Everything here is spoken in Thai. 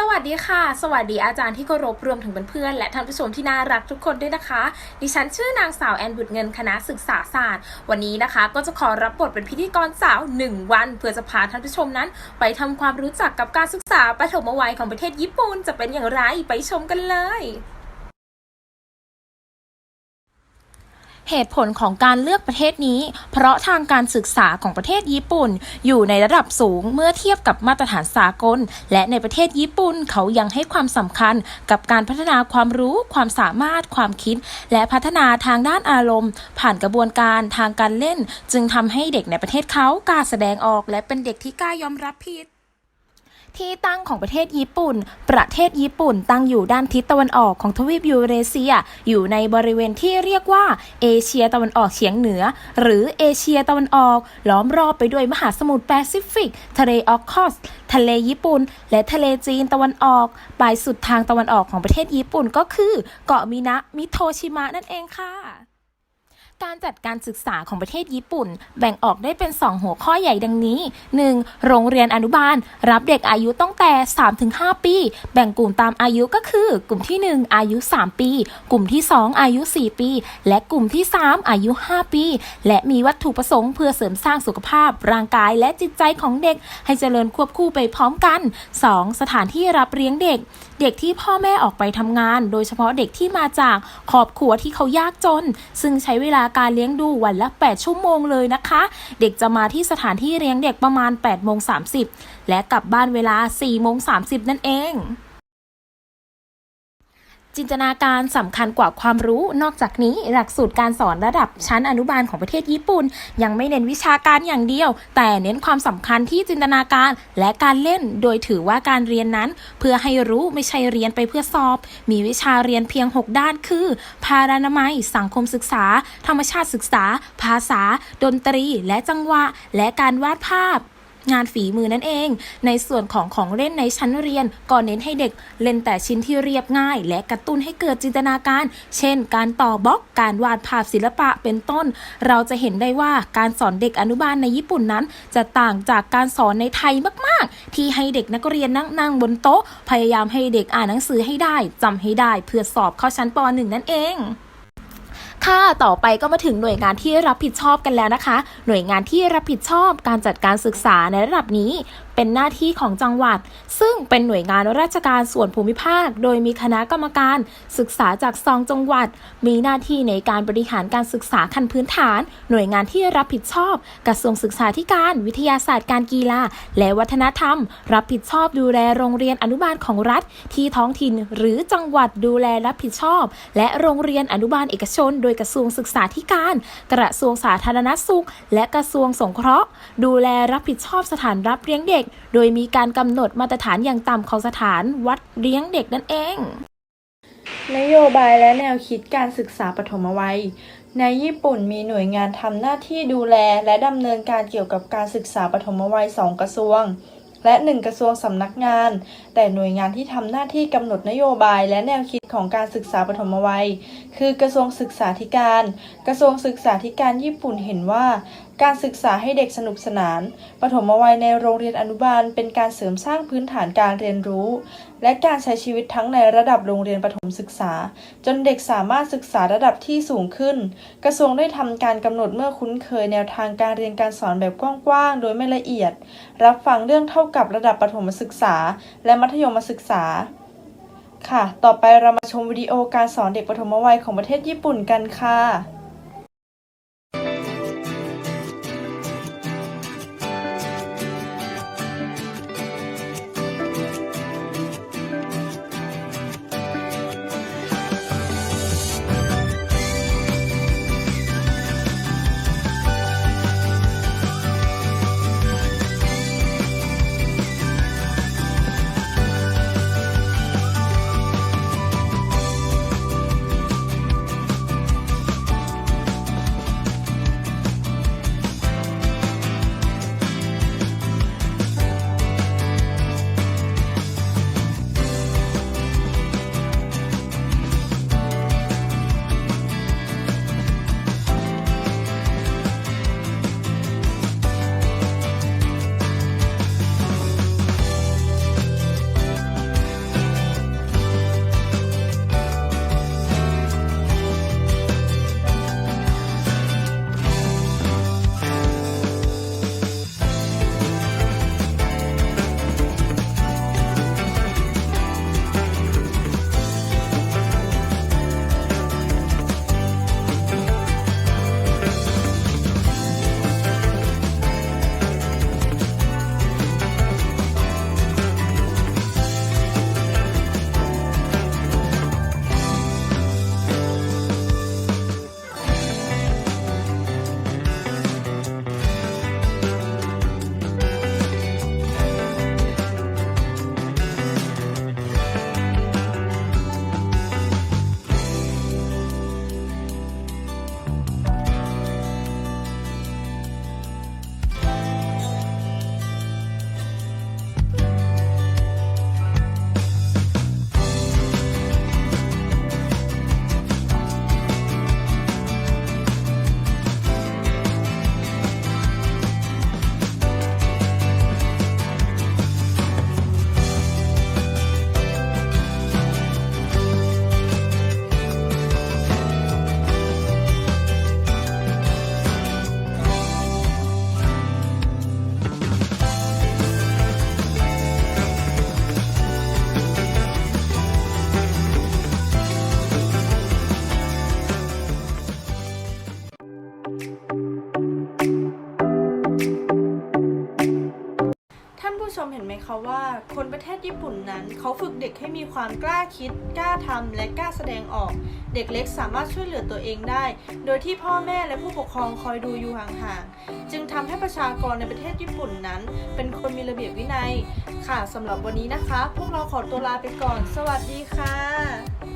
สวัสดีค่ะ สวัสดีอาจารย์ที่เคารพรวมถึงเพื่อนๆและท่านผู้ชมที่น่ารักทุกคนด้วยนะคะ ดิฉันชื่อนางสาวแอนบุตรเงินคณะศึกษาศาสตร์ วันนี้นะคะ ก็จะขอรับบทเป็นพิธีกรสาว 1 วัน เพื่อจะพาท่านผู้ชมนั้น ไปทำความรู้จักกับการศึกษาปฐมวัยของประเทศญี่ปุ่นจะเป็นอย่างไรไปชมกันเลย เหตุผลของการเลือกประเทศนี้ เพราะทางการศึกษาของประเทศญี่ปุ่น อยู่ในระดับสูงเมื่อเทียบกับมาตรฐานสากล และในประเทศญี่ปุ่นเขายังให้ความสำคัญกับการพัฒนาความรู้ ความสามารถ ความคิด และพัฒนาทางด้านอารมณ์ ผ่านกระบวนการทางการเล่น จึงทำให้เด็กในประเทศเขากล้าแสดงออก และเป็นเด็กที่กล้ายอมรับผิด ที่ตั้งของประเทศญี่ปุ่น ประเทศญี่ปุ่นตั้งอยู่ด้านทิศตะวันออกของทวีปยูเรเซีย อยู่ในบริเวณที่เรียกว่าเอเชียตะวันออกเฉียงเหนือ หรือเอเชียตะวันออก ล้อมรอบไปด้วยมหาสมุทรแปซิฟิก ทะเลออกคอสทะเลญี่ปุ่น และทะเลจีนตะวันออก ปลายสุดทางตะวันออกของประเทศญี่ปุ่นก็คือ เกาะมินะมิโทชิมะนั่นเองค่ะ การจัดการศึกษาของประเทศญี่ปุ่น แบ่งออกได้เป็น 2 หัวข้อใหญ่ดังนี้ 1. โรงเรียนอนุบาล รับเด็กอายุตั้งแต่ 3-5 ปี แบ่งกลุ่มตามอายุก็คือ กลุ่มที่ 1 อายุ 3 ปี กลุ่มที่ 2 อายุ 4 ปี และกลุ่มที่ 3 อายุ 5 ปี และมีวัตถุประสงค์เพื่อเสริมสร้างสุขภาพ ร่างกายและจิตใจของเด็ก ให้เจริญควบคู่ไปพร้อมกัน 2. สถานที่รับเลี้ยงเด็ก เด็กที่พ่อแม่ออกไปทำงาน โดยเฉพาะเด็กที่มาจากครอบครัวที่เขายากจน ซึ่งใช้เวลาการเลี้ยงดูวันละ 8 ชั่วโมงเลยนะคะ เด็กจะมาที่สถานที่เลี้ยงเด็กประมาณ8โมง30 และกลับบ้านเวลา4โมง30 นั่นเอง จินตนาการสำคัญกว่าความรู้ นอกจากนี้หลักสูตรการสอนระดับชั้นอนุบาลของประเทศญี่ปุ่น ยังไม่เน้นวิชาการอย่างเดียว แต่เน้นความสำคัญที่จินตนาการและการเล่น โดยถือว่าการเรียนนั้น เพื่อให้รู้ไม่ใช่เรียนไปเพื่อสอบ มีวิชาเรียนเพียง 6 ด้านคือ พารานามัย สังคมศึกษา ธรรมชาติศึกษา ภาษา ดนตรี และจังหวะ และการวาดภาพ งานฝีมือนั่นเอง ในส่วนของของเล่นในชั้นเรียนก็เน้นให้เด็กเล่นแต่ชิ้นที่เรียบง่าย และกระตุ้นให้เกิดจินตนาการ เช่น การต่อบล็อกการวาดภาพศิลปะเป็นต้น เราจะเห็นได้ว่าการสอนเด็กอนุบาลในญี่ปุ่นนั้น จะต่างจากการสอนในไทยมาก ๆ ที่ให้เด็กนักเรียนนั่งนั่งบนโต๊ะ พยายามให้เด็กอ่านหนังสือให้ได้จำให้ได้เพื่อสอบเข้าชั้นป .1 นั่นเอง ค่ะ ต่อไปก็มาถึงหน่วยงานที่รับผิดชอบกันแล้วนะคะ หน่วยงานที่รับผิดชอบการจัดการศึกษาในระดับนี้ เป็นหน้าที่ของจังหวัด ซึ่งเป็นหน่วยงานราชการส่วนภูมิภาค โดยมีคณะกรรมการศึกษาจากซองจังหวัด มีหน้าที่ในการบริหารการศึกษาขั้นพื้นฐาน หน่วยงานที่รับผิดชอบ กระทรวงศึกษาธิการ วิทยาศาสตร์การกีฬา และวัฒนธรรม รับผิดชอบดูแลโรงเรียนอนุบาลของรัฐ ที่ท้องถิ่นหรือจังหวัดดูแลรับผิดชอบ และโรงเรียนอนุบาลเอกชน โดยกระทรวงศึกษาธิการ กระทรวงสาธารณสุข และกระทรวงสงเคราะห์ ดูแลรับผิดชอบสถานรับเลี้ยงเด็กโดยมีการกำหนดมาตรฐานอย่างต่ำของสถานวัดเลี้ยงเด็กนั่นเอง นโยบายและแนวคิดการศึกษาปฐมวัย ในญี่ปุ่นมีหน่วยงานทำหน้าที่ดูแลและดำเนินการเกี่ยวกับการศึกษาปฐมวัย2กระทรวง และ1กระทรวงสำนักงาน แต่หน่วยงานที่ทำหน้าที่กำหนดนโยบายและแนวคิดของการศึกษาปฐมวัย คือกระทรวงศึกษาธิการ กระทรวงศึกษาธิการญี่ปุ่นเห็นว่า การศึกษาให้เด็กสนุกสนาน ปฐมวัยในโรงเรียนอนุบาล เป็นการเสริมสร้างพื้นฐานการเรียนรู้ และการใช้ชีวิตทั้งในระดับโรงเรียนประถมศึกษา จนเด็กสามารถศึกษาระดับที่สูงขึ้น กระทรวงได้ทำการกำหนดเมื่อคุ้นเคยแนวทางการเรียนการสอนแบบกว้างๆ โดยไม่ละเอียด รับฟังเรื่องเท่ากับระดับประถมศึกษา และมัธยมศึกษาค่ะ ต่อไปเรามาชมวิดีโอการสอนเด็กปฐมวัยของประเทศญี่ปุ่นกันค่ะ ผู้ชมเห็นไหมคะว่า คนประเทศญี่ปุ่นนั้น เขาฝึกเด็กให้มีความกล้าคิด กล้าทำและกล้าแสดงออก เด็กเล็กสามารถช่วยเหลือตัวเองได้ โดยที่พ่อแม่และผู้ปกครองคอยดูอยู่ห่างๆ จึงทำให้ประชากรในประเทศญี่ปุ่นนั้น เป็นคนมีระเบียบวินัย ค่ะสำหรับวันนี้นะคะ พวกเราขอตัวลาไปก่อน สวัสดีค่ะ